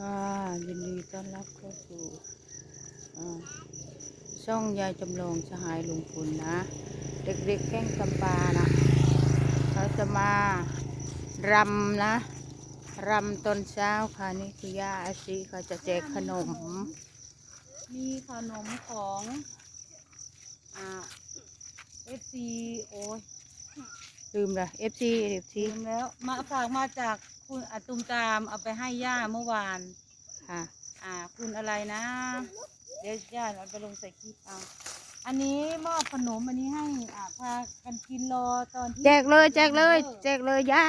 อ่ายินดีต้อนรับเข้าสู่อ่าช่องยายจำลองสหายลุงคุณนะ เด็กๆแก้งกำปานะเขาจะมารำนะรำตอนเช้าค่ะนี่คือย่าอาชีเขาจะแจกขนม มีขนมของอ่าเอฟซีโอ้ยลืมละเอฟซีเอฟซีลืมแล้วมาฝากมาจาก คุณอาตุมตามเอาไปให้ย่าเมื่อวาน ค่ะ อ่า คุณอะไรนะ เดี๋ยวย่าเอาไปลงใส่คลิปเอา อันนี้มอบขนมอันนี้ให้อ่าพากันกินรอตอนที่แจกเลย แจกเลย แจกเลยย่า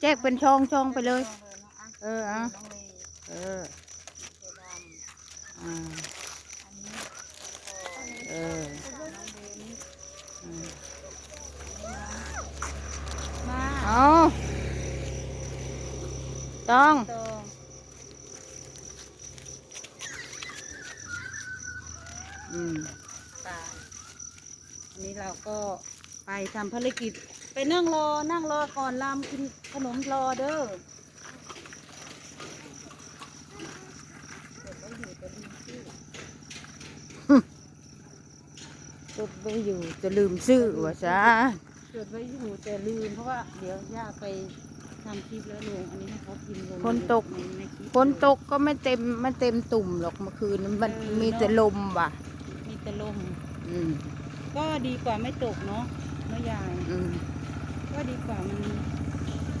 แจกเป็นช่องช่องไปเลยอาเลยนะอะเออเอาน้องเลเออเสือดำอ่า อันนี้ เออ น้องเบน อืม มา เอาต้อง ตอง อืม ตาอันนี้เราก็ไปทำภารกิจ ไปนั่งรอนั่งรอก่อนลำกินขนมรอเด้อเก็บไว้อยู่จะลืมชื่อจดไว้อยู่จะลืมชื่อว่าซะจดไว้อยู่แต่ลืมเพราะว่าเดี๋ยวย่าไปทำคลิปแล้วลงอันนี้ให้เขากินลงฝนตกในในคลิปฝนตกก็ไม่เต็มไม่เต็มตุ่มหรอกเมื่อคืนมันเออมีแต่ลมว่ะ มีแต่ลมอืมก็ดีกว่าไม่ตกเนาะเมื่อยายอืมก็ดีกว่ามัน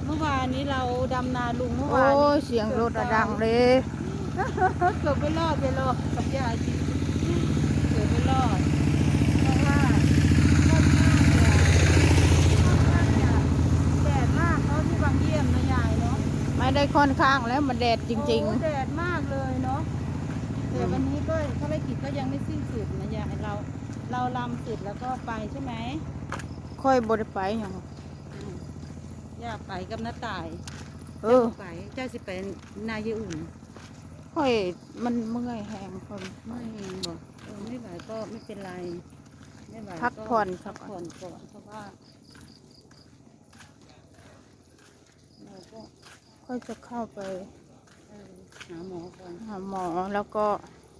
เมื่อวานนี้เราดำนาลุงเมื่อโอ้วานนี้ยเสียงรถอะดังเลย เกือบไม่รอดเลยรอดกับยาชีเกือบไม่รอดเพราะว่าค่อนข้างจะค่อนข้างจะแดดมากเขาที่บางเยี่ยมนะยายเนาะไม่ได้ค่อนข้างแล้วมันแดดจริง โอ้แดดมากเลยเนาะ แต่วันนี้ก็ภารกิจก็ยังไม่สิ้นสุดนะยายเราเราลำเสร็จแล้วก็ไปใช่ไหมๆค่อยบริไปอย่างอืมย่าไปกับน้าตายเออไปเจ้าสิไปนายอุ่นค่อยมันเมื่อยแหงคนไม่บอกเออไม่ไหวก็ไม่เป็นไรไม่ไหวพักผ่อนพักผ่อนก่อนเพราะว่าเราก็ค่อยจะเข้าไปเออ หาหมอก่อนหาหมอแล้วก็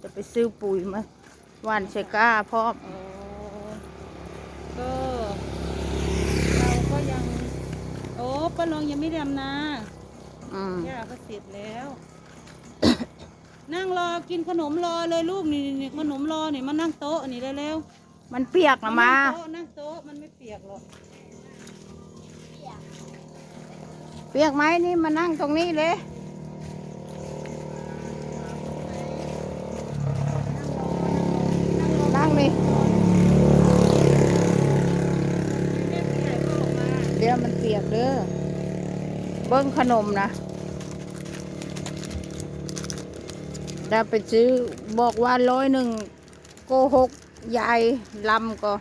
จะไปซื้อปุ๋ยมาหว่านใส่ก้าพร้อมโอ้ก็เราก็ยัง โอ้ป้าลองยังไม่ดำนาอืมย่าก็เสร็จแล้ว นั่งรอกินขนมรอเลยลูกนี่นี่นี่ขนมรอนี่มานั่งโต๊ะนี่เร็วๆมันเปียกนะมา นั่งโต๊ะนั่งโต๊ะมันไม่เปียกหรอกเปียกไหมนี่มานั่งตรงนี้เลย นั่งนี่ แม่ผู้ใหญ่ก็ออกมา เดี๋ยวมันเปียกเด้อ เบิ้งขนมนะถ้าไปซื้อบอกว่าร้อยหนึ่งโกหกยายลำก็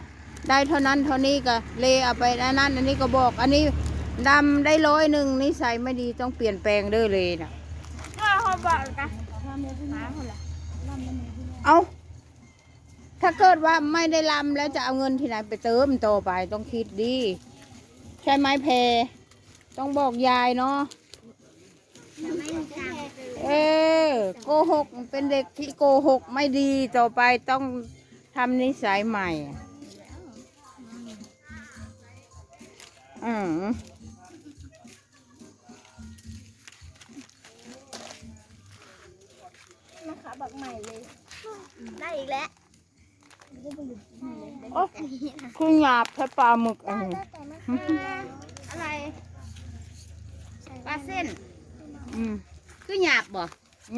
ได้เท่านั้นเท่านี้ก็เลเอาไปอันนั้นอันนี้ก็บอก อันนี้ดำได้ร้อยหนึ่งนิสัยไม่ดีต้องเปลี่ยนแปลงเด้อเลยนะถ้าเขาบอกกันถ้าแม่ผู้ใหญ่หาคนละร่ำแล้วแม่ผู้ใหญ่เอาถ้าเกิดว่าไม่ได้ลำแล้วจะเอาเงินที่ไหนไปเติมต่อไปต้องคิดดีใช่ไหมแพรต้องบอกยายเนาะจะไม่มีทางไปเลยเออโกหกเป็นเด็กที่โกหกไม่ดีต่อไปต้องทำนิสัยใหม่อืมนะคะบักใหม่เลย ได้อีกแล้ว โอ้คุณหยาบแค่ปลาหมึกอันนี้แต่ไม่ อะไรปลาเส้น อืมคือหยาบบ่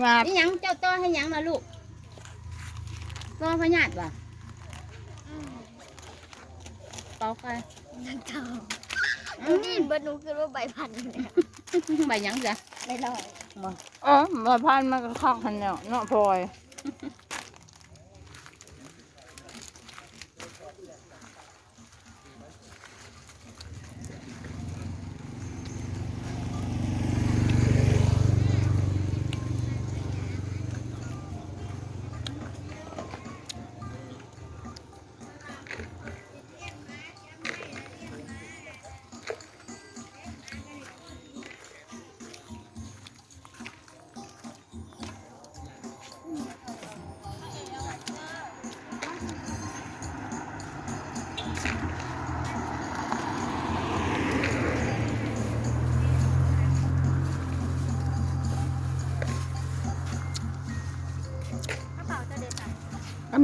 หยาบนี่หยังเจ้าต้อให้หยังล่ะลูกต้อพญาติบ่เปล่าใครนักเก่านี่เบิร์ดหนูคือว่าใบพันธุ์เนี่ยใบหยังจ้ะไม่รอดเออมาพันมันก็คักหันเนาะเนาะพลอย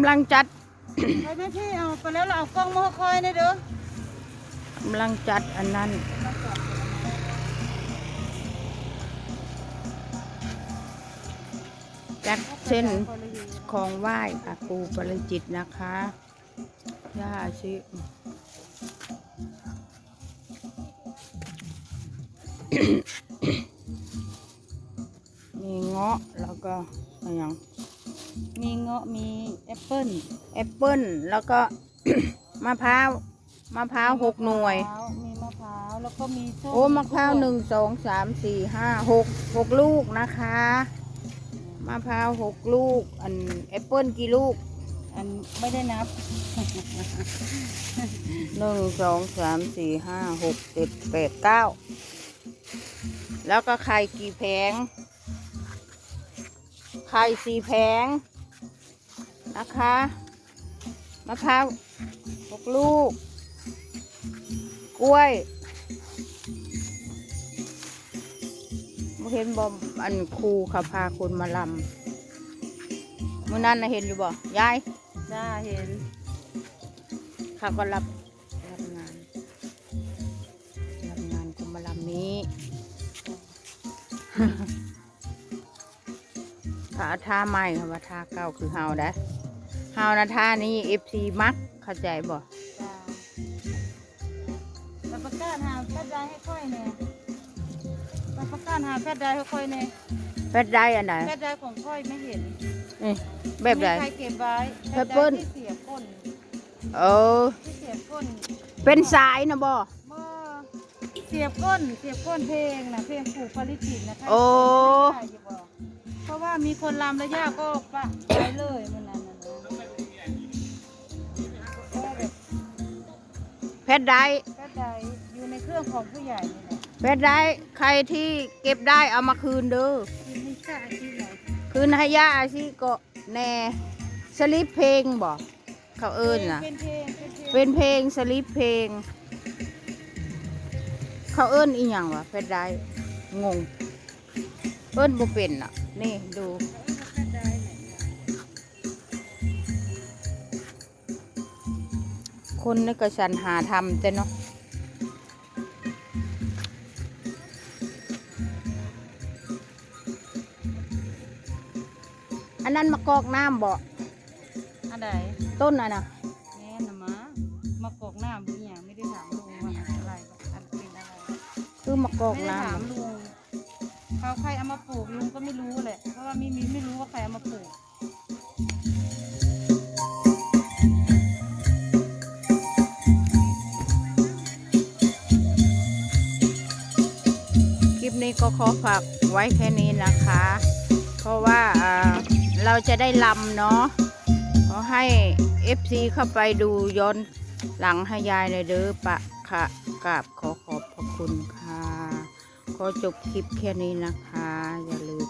ำลังจัดไปไหมพี่เอาไปแล้วเราเอากล้องมาคอยนะเด้อกำลังจัดอันนั้น จัดเส้นของไหว้ค่ะปูปริจิตรนะคะย่าชิมีเงาะแล้วก็อะไรอย่าง มีเงาะมีแอปเปิ้ลแอปเปิ้ลแล้วก็ มะพร้าวมะพร้าวหกหน่วยมีมะพร้าวแล้วก็มีส้มโอ้มะพร้าวหนึ่งสองสามสี่ห้าหกหกลูกนะคะมะพร้าวหกลูก อันแอปเปิ้ลกี่ลูกอันไม่ได้นับ หนึ่งสองสามสี่ห้าหกเจ็ดแปดเก้าแล้วก็ไข่กี่แผง ไข่สี่แผงนะคะมะพร้าวหกลูก กล้วยบ่เห็นบอมอันครูเขาพาคนมาลำมื่อนั้นนะเห็นอยู่บ่ยายจ้าเห็นเขาก็รับรับงานรับงานก็มาลำนี้ ถ้าท่าใหม่ค่ะว่าท่าเก่าคือเฮาได้เฮานะท่านี้เอฟซีมักเข้าใจบ่จ้าแต่ประกาศหาแพทย์ได้ให้ค่อยเนี่ยแต่ประกาศหาแพทย์ได้ให้ค่อยเนี่ยแพทย์ได้อันไหนแพทย์ได้ของค่อยไม่เห็นนี่แบบไหนมีใครเก็บไว้แพทย์เปิ้ลที่เสียก้นเออที่เสียก้นเป็นสายนะบ่เมื่อเสียบก้นเสียบก้นเพลงนะเพลงปลูกปริจิตนะคะโอ้ได้อยู่บ่ เพราะว่ามีคนรำแล้วย่าก็ปะไปเลยมันนั้นน่ะนะก็แบบแพทย์ได้แพทย์ได้อยู่ในเครื่องของผู้ใหญ่นี่แหละแพทย์ได้ใครที่เก็บได้เอามาคืนเด้อที่ไม่ใช่อาชีพไหนคืนให้ย่าอาชีก็แน่สลิปเพลงบ่เขาเอิ้นน่ะเป็นเพลงเป็นเพลงเป็นเพลงสลิปเพลง เขาเอิ้นอีหยังวะเพชรได้งง เอิ้นบ่เป็นอะ นี่ดูแพทย์ได้ไหนเนี่ยคนนี่ก็สันหาทำแต่เนาะอันนั้นมะกอกน้ำบ่อันใดต้นอะนะแม่นะมามากอกหน้าบุญอย่างไม่ได้ถามลุงว่าอะไรอันเป็นอะไรคือมะกอกไม่ได้น้ถามลุง เขาใครเอามาปลูกลุงก็ไม่รู้แหละเพราะว่ามีมีไม่รู้ว่าใครเอามาปลูกคลิปนี้ก็ขอฝากไว้แค่นี้นะคะ เพราะว่าเราจะได้ลำเนาะขอให้ FC เข้าไปดูย้อนหลังให้ยายในอยเด้อปะค่ะกราบขอขอบพระคุณค่ะ ขอจบคลิปแค่นี้นะคะ อย่าลืม